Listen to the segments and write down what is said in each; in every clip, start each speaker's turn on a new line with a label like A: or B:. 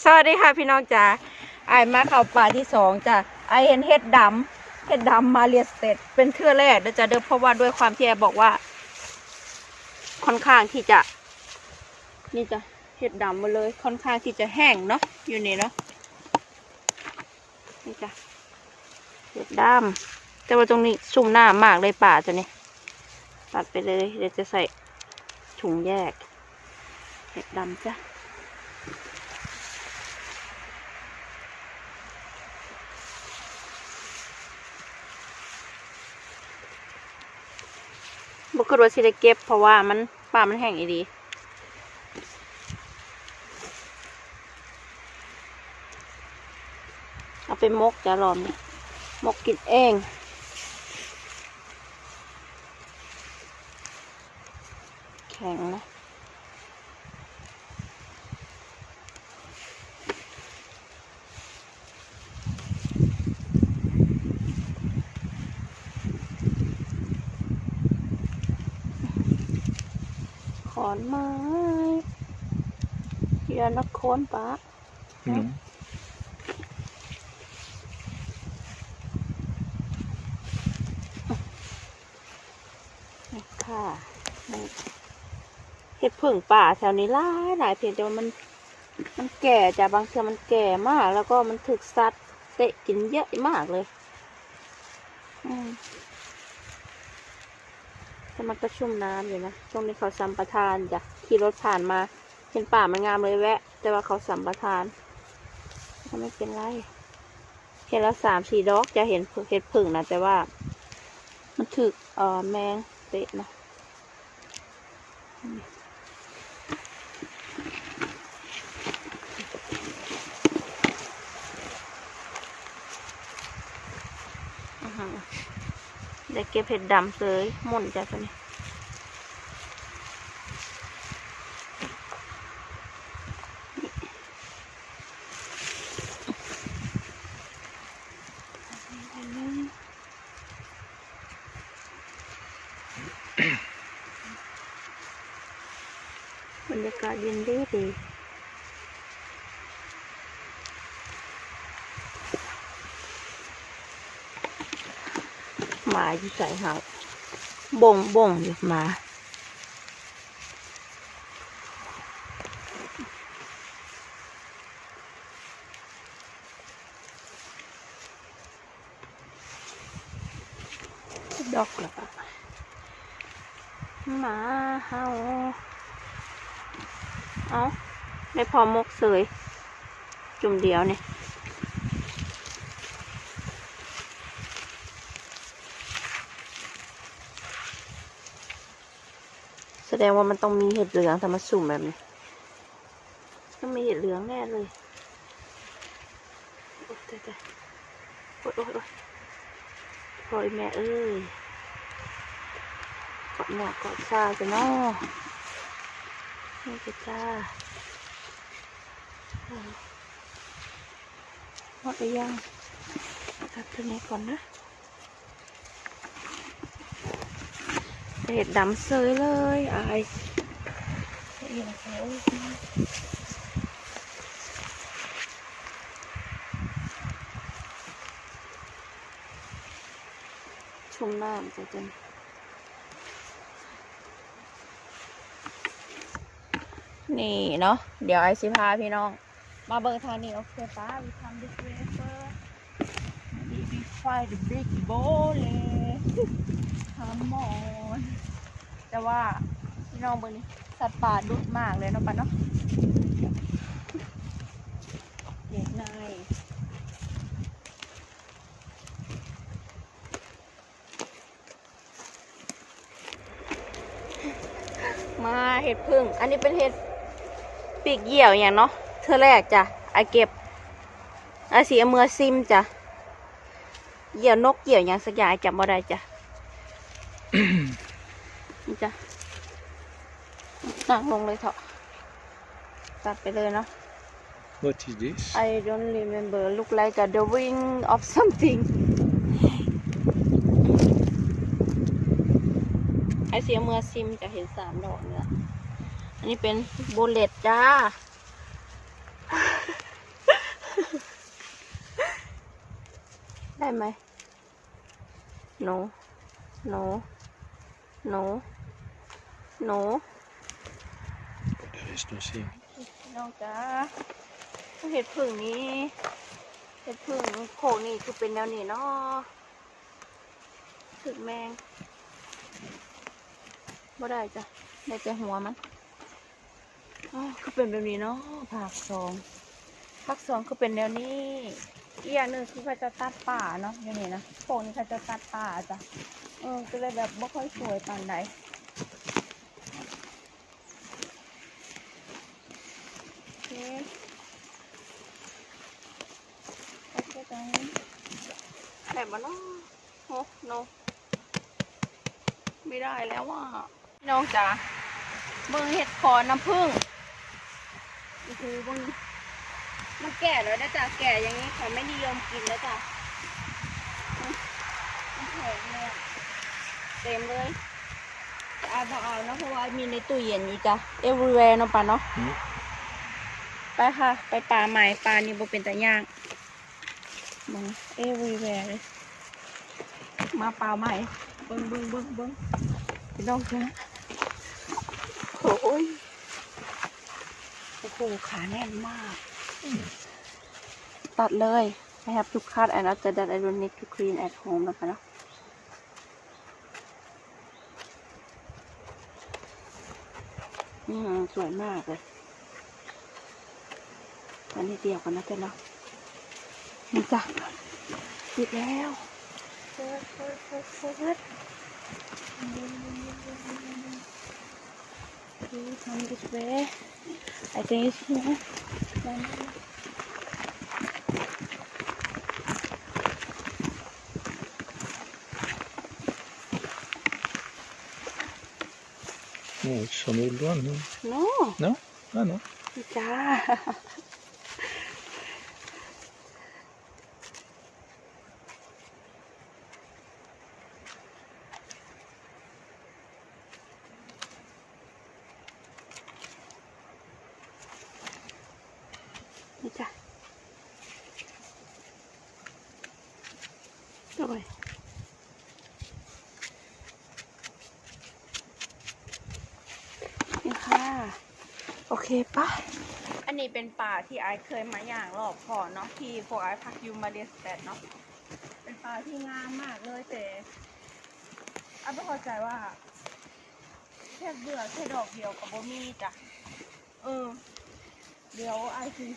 A: สวัสดีค่ะพี่น้องจ๋าไอมาเข้าป่าที่สองจ้ะไอเห็นเห็ดดำเห็ดดำมาเรียสเตดเป็นเทื่อแรกนะจ๊ะเด้อเพราะว่าด้วยความที่ไอบอกว่า ค่อนข้างที่จะ นี่จ้ะเห็ดดำมาเลย ค่อนข้างที่จะแห้งเนาะอยู่นี่เนาะนี่จ้ะเห็ดดำแต่ว่าตรงนี้ชุ่มหน้ามากเลยป่าจ้ะนี่ตัดไปเลยเดี๋ยวจะใส่ถุงแยก เห็ดดำจ้ะ บุคือว่าสิได้เก็บ เพราะว่ามันป่ามันแห้งอีดีเอาไปมกจะรอมนี่มกกินเองแข็งนะ ขอนไม้เดี๋ยวนักโค้นปะนี่ค่ะเห็ดผึ่งป่าแถวนี้หลายหลายเพียงแต่ว่ามัน มันแก่จ้ะบางเทื่อมันแก่มาก แล้วก็มันถึกซัดเตะกินเยอะมากเลย อืม แต่มันก็ชุ่มน้ำอยู่นะ ช่วงนี้เขาสัมปทานจ้ะขี่รถผ่านมา เห็นป่ามันงามเลยแวะ แต่ว่าเขาสัมปทานก็ไม่เป็นไรเห็นแล้วสามสี่ดอกจะเห็นเห็ดผึ่งนะแต่ว่า มันถึกเอ่อแมงเตะนะอื้อหือ ได้เก็บเห็ดดำเลยหมุนจ้ะตัวนี้บรรยากาศเย็นดีดี หมาอยู่ใส่หาบ่งบ่งอยู่หมาดอกละปะหมาเห่าเอาได้พอมกเสย จุ่มเดียวเนี่ย แสดงว่ามันต้องมีเห็ดเหลืองทำมาสุ่มแบบนี้ต้องมีเห็ดเหลืองแน่เลยโอ๊ยตายตายโอ๊ยโอ๊ยโอ๊ยโอยแม่เอ้ยกอดหนอกกอดซาจะนอนี่จะจ้าหมดหรือยังตัดตัวนี้ก่อนนะ เห็ดดำเซยเลยอายนี่นะคะโอ้ยชุ่มน้ำจะจนนี่เนาะเดี๋ยวไอซิพาพี่น้อง มาเบิงทางนี้โอเคป้า we come this way first maybe we find the big bowl come on แต่ว่าพี่น้องเบิงนี่สัตว์ป่าดุดมากเลยเนาะป้าเนาะเด็กนายมาเห็ดพึ่ง อันนี้เป็นเห็ดปีกเหี่ยวอย่างเนาะเธอแรกจ้ะไอเก็บไอสีเมือซิมจ้ะ เหยี่ยวนกเหยี่ยวอย่างสักอย่างไอ้จำบ่ได้จ้ะนี่จ้ะนั่งลงเลยเถอะตัดไปเลยเนาะ
B: What is this?
A: I don't remember look like a the wing of something ไอเสียเมือซิมจะเห็นสามดอกเนี่ยอันนี้เป็นบูเลตจ้า ไหม no no no no
B: Just don't see.
A: น้องจ้าเห็ดผึ่งนี้เห็ดผึ่งโขกนี่คือเป็นแนวนี้เนาะถึกแมงบ่ได้จ้ะได้แต่หัวมันอ้าวคือเป็นแบบนี้เนาะผักสองผักสองคือเป็นแนวนี้ อีกอย่างหนึ่งคือเขาจะตัดป่าเนาะอย่างนี้นะโขกนี่เขาจะตัดป่าจ้ะเออก็เลยแบบไม่ค่อยสวยปานใดโอเคโอเคจังแบบมันเนาะโอ้โนไม่ได้แล้วว่าน้องจ๋าเบิ่งเห็ดคอน้ำผึ้งโอ้โหเบิ่ง มันแก่แล้วนะจ๊ะแก่อย่างนี้เขาไม่นิยมกินแล้วจ้ะอืมมันแข็งเลยอะเต็มเลยจะเอาพอเอาเนาะเพราะว่ามีในตู้เย็นอยู่จ้ะ everywhere เนาะป่ะเนาะ
B: Mm.
A: ไปค่ะ ไปป่าใหม่ป่านี่บ่เป็นตะย่างมึงเอวีแวร์เลยมาป่าใหม่เบิ้งเบิ้งเบิ้งเบิ้งพี่น้องจ้ะโอ้ยโอ้โหขาแน่นมาก ตัดเลย I have to cut and after that I don't need to clean at home นะคะเนาะอืมสวยมากเลยอันนี้เดียวกันนะเจ้าเนาะนี่จ้ะปิดแล้วดูทำดิสเวย์ I think it's here ได้ไหม
B: Oh, it's some old one. No?
A: no
B: No? Ah, no.
A: นี่จ้ะโอ้ยนี่ค่ะ โอเคปะอันนี้เป็นป่าที่ไอซ์เคยมาอย่างรอบก่อเนาะที่พวกไอซ์พักอยูมาเดสแปดเนาะเป็นป่าที่งามมากเลยแต่ไอซ์ไม่เข้าใจว่าแค่เบื่อแค่ดอกเดียวกับโบมี่จ้ะเออเดี๋ยวไอซ์คือ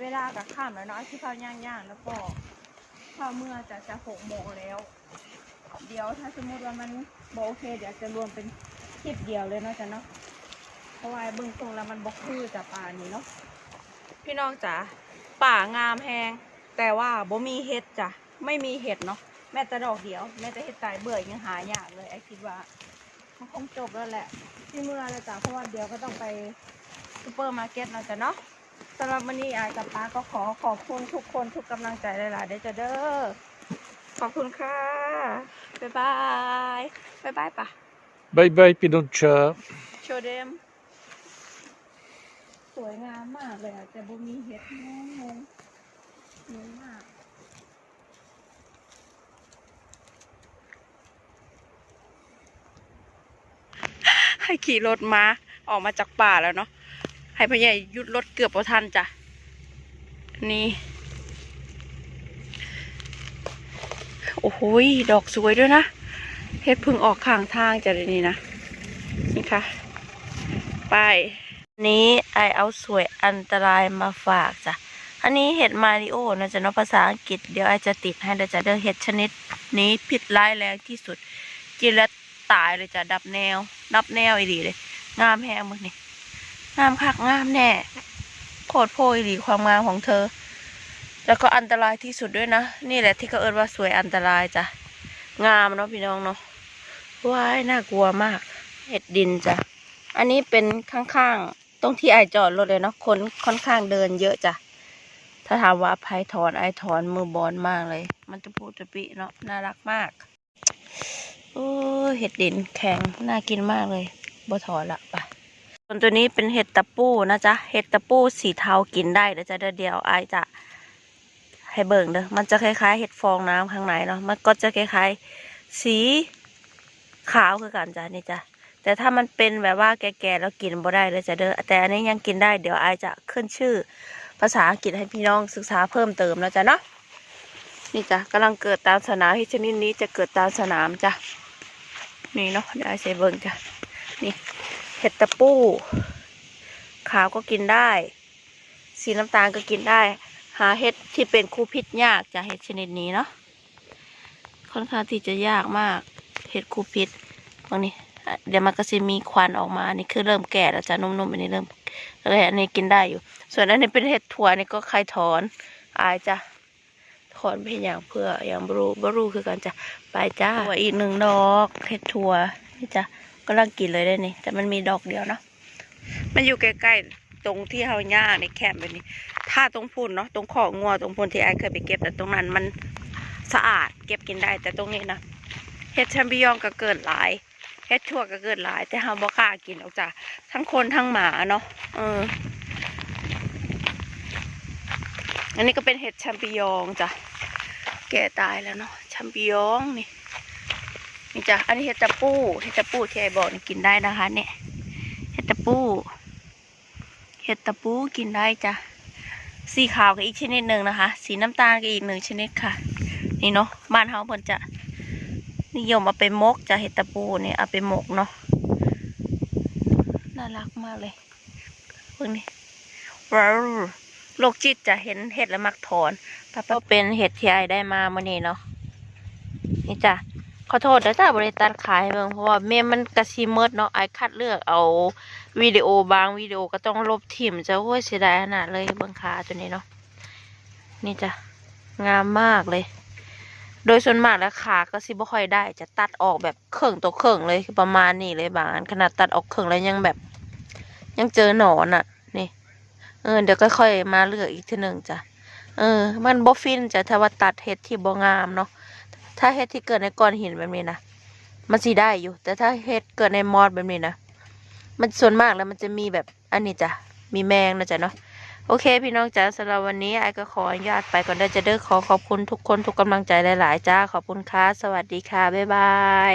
A: เวลากับข้ามแล้วเนาะไอซ์ที่เข้าย่างๆแล้วก็ข้าเมื่อจะจะหกโมงแล้ว เดี๋ยวถ้าสมมติว่ามันบโอเค เดี๋ยวจะรวมเป็นคลิปเดียวเลยเนาะจ้ะเนาะเพราะว่าเบื้องตรงแล้วมันบกคือจากป่านี้เนาะพี่น้องจ๋าป่างามแฮงแต่ว่าบ่มีเห็ดจ้ะไม่มีเห็ดเนาะแม้แต่ดอกเดียวแม้แต่เห็ดตายเบื่อยังหายากเลยไอคิดว่ามันคงจบแล้วแหละที่เมื่อแล้วจ้ะเพราะว่าเดี๋ยวก็ต้องไปซูเปอร์มาร์เก็ตเนาะจ้ะเนาะ สำหรับวันนี้อากับป้าก็ขอขอบคุณทุกคนทุกกำลังใจหลายๆเด้อจ้ะเด้อ ขอบคุณค่ะ บ๊ายบาย บ๊ายบายปะ
B: Bye bye, Pinocchio.
A: โชว์เดม สวยงามมากเลยอะแต่บ่มีเห็ดงงงงงงมากให้ขี่รถมาออกมาจากป่าแล้วเนาะ ให้พ่อใหญ่หยุดรถเกือบพอทันจ้ะนี่โอ้โหยดอกสวยด้วยนะเห็ดพึ่งออกข้างทางจ้ะเดี๋ยวนี้นะนี่ค่ะ ไปนี้ไอเอาสวยอันตรายมาฝากจ้ะอันนี้เห็ดมาริโอนะจ๊ะเนาะภาษาอังกฤษเดี๋ยวไอจะติดให้เดี๋ยวเดินเห็ดชนิดนี้ผิดร้ายแรงที่สุดกินแล้วตายเลยจ้ะดับแนวดับแนวอีดีเลย งามแฮงมึงนี่ งามคักงามแน่โคตรโพอีดีความงามของเธอ แล้วก็อันตรายที่สุดด้วยนะ นี่แหละที่เขาเอิ้นว่าสวยอันตรายจ้ะ งามเนาะพี่น้องเนาะว้ายน่ากลัวมาก เห็ดดินจ้ะ อันนี้เป็นข้างๆ ตรงที่ไอจอดรถเลยเนาะ คนค่อนข้างเดินเยอะจ้ะ ถ้าถามว่าไผถอนไอถอนมือบอลมากเลย มันจะพูดจะปิเนาะ น่ารักมากโอ้เห็ดดินแข็ง น่ากินมากเลยบ่ถอนละไปส่ วนตัวนี้เป็นเห็ดตะปูนะจ๊ะ เห็ดตะปูสีเทากินได้เดี๋ยวจะเดียวไอจะให้เบิ่งเด้อ มันจะคล้ายๆ เห็ดฟองน้ำข้างในเนาะ มันก็จะคล้ายๆ สีขาวคือกันจ้ะนี่จ้ะ แต่ถ้ามันเป็นแบบว่าแก่ๆแล้วกินบ่ได้เลยจ้ะเด้อ แต่อันนี้ยังกินได้เดี๋ยวอายจะขึ้นชื่อ ภาษาอังกฤษให้พี่น้องศึกษาเพิ่มเติมแล้วจ้ะเนาะ นี่จ้ะกำลังเกิดตามสนามเห็ดชนิดนี้จะเกิดตามสนามจ้ะ นี่เนาะเดี๋ยวอายใส่เบิ่งจ้ะ นี่ ห็ดตะปูขาวก็กินได้ สีน้ำตาลก็กินได้ หาเห็ดที่เป็นคู่พิษยากจ้ะเห็ดชนิดนี้เนาะค่อนข้างที่จะยากมากเห็ดคู่พิษบางนี้อ่เดี๋ยวมันก็จะมีควันออกมาอันนี่คือเริ่มแก่แล้วจ้ะนุ่มๆอันนี้เริ่มแล้วอันนี้กินได้อยู่ ส่วนอันนี้เป็นเห็ดถั่วนี่ก็ใครถอนอายจ้ะถอนไปอย่างเพื่ออย่างบรูบรูคือกันจ้ะไปจ้าถั่วอีกหนึ่งดอกเห็ดถั่วนี่จ้ะ ก็ลังกินเลยได้นี่ แต่มันมีดอกเดียวเนาะมันอยู่ใกล้ๆตรงที่เฮาย่าในแคมป์แบบนี้ ถ้าตรงพุ่นเนาะตรงของัวตรงพุ่นที่ไอายเคยไปเก็บแต่ตรงนั้นมันสะอาดเก็บกินได้แต่ตรงนี้นะเห็ดแชมปิญองก็เกิดหลายเห็ดถั่วก็เกิดหลาย แต่เฮาบ่กล้ากินออกจากทั้งคนทั้งหมาเนาะเอออันนี้ก็เป็นเห็ดแชมปิญองจ้ะแก่ตายแล้วเนาะแชมปิญองนี่ นี่จ้ะอันนี้เห็ดตะปูเห็ดตะปูที่ไอบอกนี่กินได้นะคะ เนี่ยเห็ดตะปูเห็ดตะปูกินได้จ้ะสีขาวก็อีกชนิดหนึ่งนะคะ สีน้ำตาลก็อีกหนึ่งชนิดค่ะ นี่เนาะบ้านเฮาเพิ่นจะนิยมเอาไปมกจะเห็ดตะปูเนี่ยเอาไปมกเนาะน่ารักมากเลยพวกนี้ว้าวโรคจิตจะเห็นเห็ดแล้วมักถอนป้าเป็นเห็ดที่ไอได้มาเมื่อนี้เนาะนี่จ้ะ อโทษนะจ้าบริตัดขายเบิ่งเพราะว่าเมมมันกระซีเมิดเนาะไอคัดเลือกเอาวิดีโอบางวิดีโอก็ต้องลบถิ่มจะโอ้ยเสียดายขนาดเลยเบังขาตัวนี้เนาะนี่จ้ะงามมากเลย โดยส่วนมากแล้วขาก็สิบ่ค่อยได้ จะตัดออกแบบเครื่องตัวเครื่องเลยประมาณนี้เลยบางอันขนาดตัดออกเครื่องแล้วยังแบบ ยังเจอหนอนอะ นี่ เออเดี๋ยวก็ค่อยมาเลือกอีกทีหนึ่งจ้ะเออ มันบ่ฟินจะถ้าว่าตัดเห็ดที่บ่งามเนาะ ถ้าเฮ็ดที่เกิดในก้อนหินแบบนี้นะมันสีได้อยู่ แต่ถ้าเฮ็ดเกิดในมอดแบบนี้นะมันส่วนมากแล้วมันจะมีแบบอันนี้จ้ะมีแมงนะจ๊ะเนาะโอเค พี่น้องจ๋าสำหรับวันนี้ไอ้ก็ขออนุญาตไปก่อนได้จะเด้อขอขอบคุณทุกคนทุกกำลังใจหลาย ๆ จ้าขอบคุณค่ะสวัสดีค่ะบ๊ายบาย